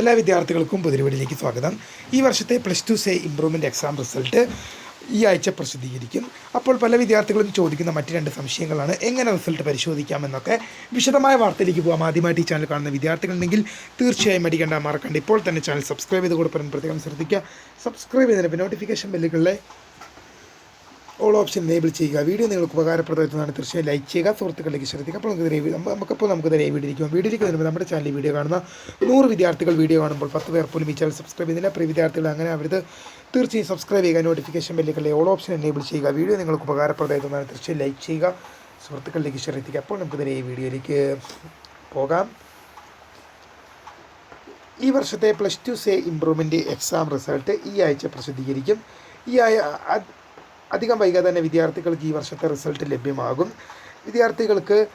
എല്ലാ വിദ്യാർത്ഥികൾക്കും പുതിരുവടിയിലേക്ക് സ്വാഗതം. ഈ വർഷത്തെ plus two SAY improvement exam result ഈ ആഴ്ച പ്രസിദ്ധീകരിക്കും. അപ്പോൾ പല വിദ്യാർത്ഥികളും ചോദിക്കുന്ന മറ്റ് രണ്ട് സംശയങ്ങളാണ്. എങ്ങനെ റിസൾട്ട് പരിശോധിക്കാമെന്നൊക്കെ വിശദമായ വാർത്തയിലേക്ക് പോകാം ആദ്യമായിട്ട് ഈ ചാനൽ കാണുന്ന വിദ്യാർത്ഥികളുണ്ടെങ്കിൽ തീർച്ചയായും അടിക്കേണ്ട മറക്കണ്ട. ഇപ്പോൾ തന്നെ ചാനൽ സബ്സ്ക്രൈബ് ചെയ്ത് കൊടുക്കാൻ പ്രത്യേകം ശ്രദ്ധിക്കുക. സബ്സ്ക്രൈബ് ചെയ്തതിന് നോട്ടിഫിക്കേഷൻ ബെല്ലുകളിലെ ഓൾ ഓപ്ഷൻ എനേബിൾ ചെയ്യുക. വീഡിയോ നിങ്ങൾക്ക് ഉപകാരപ്രദമായിട്ടാണ്. തീർച്ചയായും ലൈക്ക് ചെയ്യുക സുഹൃത്തുക്കളിലേക്ക് ശ്രദ്ധിക്കുക അപ്പോൾ നമുക്ക് നമുക്കപ്പോൾ നമുക്ക് തന്നെ വീഡിയോ വീഡിയോയിലേക്ക് വരുമ്പോൾ നമ്മുടെ ചാനലിൽ വീഡിയോ കാണുന്ന നൂറ് വിദ്യാർത്ഥികൾ വീഡിയോ കാണുമ്പോൾ പത്ത് പേർ പോലും ഈ ചാനൽ സബ്സ്ക്രൈബ് ചെയ്യുന്നില്ല. പ്രിയ വിദ്യാർത്ഥികൾ അങ്ങനെ അവരത് തീർച്ചയായും സബ്സ്ക്രൈബ് ചെയ്യുക. നോട്ടിഫിക്കേഷൻ ബെല്ലുകളിലെ ഓൾ ഓപ്ഷൻ എനേബിൾ ചെയ്യുക. വീഡിയോ നിങ്ങൾക്ക് ഉപകാരപ്രദമായിട്ടാണ്. തീർച്ചയായും ലൈക്ക് ചെയ്യുക. സുഹൃത്തുക്കളിലേക്ക് ശ്രദ്ധിക്കുക അപ്പോൾ നമുക്ക് തന്നെ ഈ വീഡിയോയിലേക്ക് പോകാം. ഈ വർഷത്തെ plus two SAY improvement exam result ഈ ആഴ്ച പ്രസിദ്ധീകരിക്കും. ഈ ആയ അധികം വൈകാതെ തന്നെ വിദ്യാർത്ഥികൾക്ക് ഈ വർഷത്തെ റിസൾട്ട് ലഭ്യമാകും. വിദ്യാർത്ഥികൾക്ക്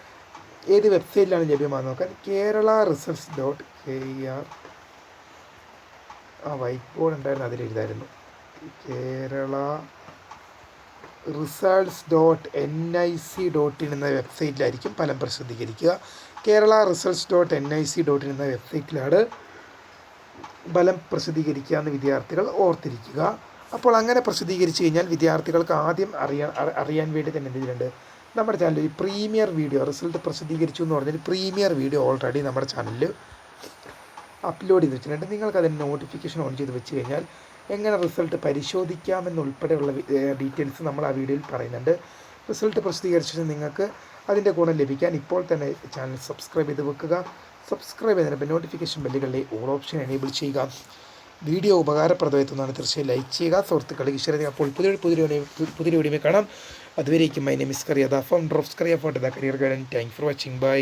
ഏത് വെബ്സൈറ്റിലാണ് ലഭ്യമാകുന്നത് നോക്കാൻ? Kerala results dot K R ആ വൈറ്റ് ബോർഡ് ഉണ്ടായിരുന്നു അതിലെഴുതായിരുന്നു Kerala results dot N I C dot in എന്ന വെബ്സൈറ്റിലായിരിക്കും ഫലം പ്രസിദ്ധീകരിക്കുക. Kerala results dot N I C dot in എന്ന വെബ്സൈറ്റിലാണ് ഫലം പ്രസിദ്ധീകരിക്കുക എന്ന് വിദ്യാർത്ഥികൾ ഓർത്തിരിക്കുക. അപ്പോൾ അങ്ങനെ പ്രസിദ്ധീകരിച്ച് കഴിഞ്ഞാൽ വിദ്യാർത്ഥികൾക്ക് ആദ്യം അറിയാൻ അറിയാൻ വേണ്ടി തന്നെ എന്ത് ചെയ്തിട്ടുണ്ട് നമ്മുടെ ചാനലിൽ ഒരു പ്രീമിയർ വീഡിയോ റിസൾട്ട് പ്രസിദ്ധീകരിച്ചു എന്ന് പറഞ്ഞാൽ പ്രീമിയർ വീഡിയോ ഓൾറെഡി നമ്മുടെ ചാനലിൽ അപ്ലോഡ് ചെയ്ത് വെച്ചിട്ടുണ്ട് നിങ്ങൾക്ക് അതിന് നോട്ടിഫിക്കേഷൻ ഓൺ ചെയ്ത് വെച്ച് കഴിഞ്ഞാൽ എങ്ങനെ റിസൾട്ട് പരിശോധിക്കാമെന്നുൾപ്പെടെയുള്ള ഡീറ്റെയിൽസ് നമ്മൾ ആ വീഡിയോയിൽ പറയുന്നുണ്ട്. റിസൾട്ട് പ്രസിദ്ധീകരിച്ചത് നിങ്ങൾക്ക് അതിന്റെ ഗുണം ലഭിക്കാൻ ഇപ്പോൾ തന്നെ ചാനൽ സബ്സ്ക്രൈബ് ചെയ്ത് വെക്കുക. സബ്സ്ക്രൈബ് ചെയ്തതിന് നോട്ടിഫിക്കേഷൻ ബെല്ലുകളിലെ ഓൾ ഓപ്ഷൻ എനേബിൾ ചെയ്യുക. വീഡിയോ ഉപകാരപ്രദമായെത്തുന്നതാണ് തീർച്ചയായും ലൈക്ക് ചെയ്യുക. സുഹൃത്തുക്കൾ ഈശ്വര അപ്പോൾ പുതിയ പുതിയ പുതിയ വീഡിയോ കാണാം. അതുവരേക്കും my name is Kariya the founder of Skaria photo the career guidance thank for watching bye